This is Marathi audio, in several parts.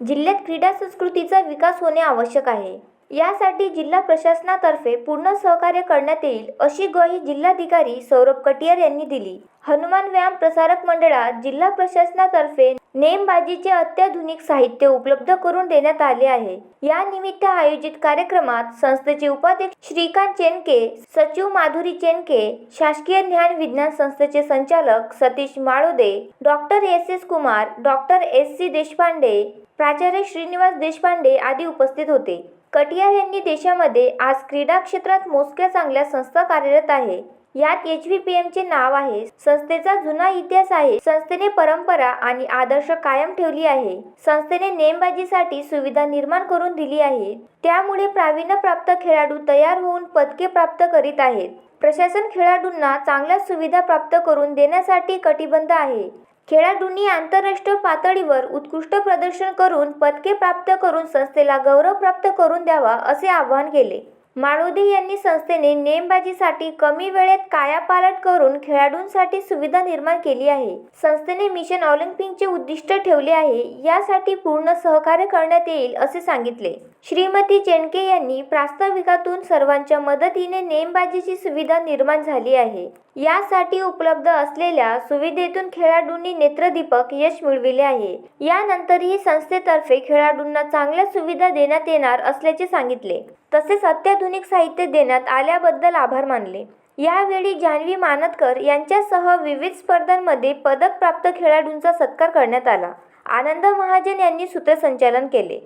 जिल्ह्यात क्रीडा संस्कृतीचा विकास होणे आवश्यक आहे. यासाठी जिल्हा प्रशासनातर्फे पूर्ण सहकार्य करण्यात येईल अशी ग्वाही जिल्हाधिकारी सौरभ कटियार यांनी दिली. हनुमान व्यायाम प्रसारक मंडळात जिल्हा प्रशासनातर्फे नेमबाजीचे अत्याधुनिक साहित्य उपलब्ध करून देण्यात आले आहे. या निमित्त आयोजित कार्यक्रमात संस्थेचे उपाध्यक्ष श्रीकांत चेनके सचिव माधुरी चेनके शासकीय ज्ञान विज्ञान संस्थेचे संचालक Satish Malode doctor S S Kumar doctor S C Deshpande प्राचार्य श्रीनिवास देशपांडे आदी उपस्थित होते. कटिया यांनी देशामध्ये आज क्रीडा क्षेत्रात मोजक्या चांगल्या संस्था कार्यरत आहे. यात एच व्ही पी एमचे नाव आहे संस्थेचा जुना इतिहास आहे संस्थेने परंपरा आणि आदर्श कायम ठेवली आहे. संस्थेने नेमबाजीसाठी सुविधा निर्माण करून दिली आहे. त्यामुळे प्रावीण्यप्राप्त खेळाडू तयार होऊन पदके प्राप्त करीत आहेत. प्रशासन खेळाडूंना चांगल्या सुविधा प्राप्त करून देण्यासाठी कटिबद्ध आहे. खेळाडूंनी आंतरराष्ट्रीय पातळीवर उत्कृष्ट प्रदर्शन करून पदके प्राप्त करून संस्थेला गौरव प्राप्त करून द्यावा असे आवाहन केले. माळुदी यांनी संस्थेने नेमबाजीसाठी कमी वेळेत कायापालट करून खेळाडूंसाठी सुविधा निर्माण केली आहे. संस्थेने मिशन ऑलिम्पिकचे उद्दिष्ट ठेवले आहे. यासाठी पूर्ण सहकार्य करण्यात येईल असे सांगितले. श्रीमती चेंडके यांनी प्रास्ताविकातून सर्वांच्या मदतीने नेमबाजीची सुविधा निर्माण झाली आहे. यासाठी उपलब्ध असलेल्या सुविधेतून खेळाडूंनी नेत्रदीपक यश मिळविले आहे. यानंतरही संस्थेतर्फे खेळाडूंना चांगल्या सुविधा देण्यात येणार असल्याचे सांगितले. तसेच अत्याधुनिक साहित्य देण्यात आल्याबद्दल आभार मानले. यावेळी जान्हवी मानतकर यांच्यासह विविध स्पर्धांमध्ये पदक प्राप्त खेळाडूंचा सत्कार करण्यात आला. आनंद महाजन यांनी सूत्रसंचालन केले.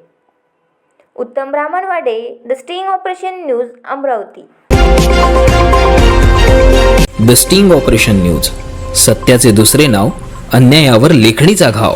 Uttam Brahmanwade the sting operation news Amravati. The sting operation news सत्याचे दुसरे नाव अन्यायावर लेखणीचा घाव.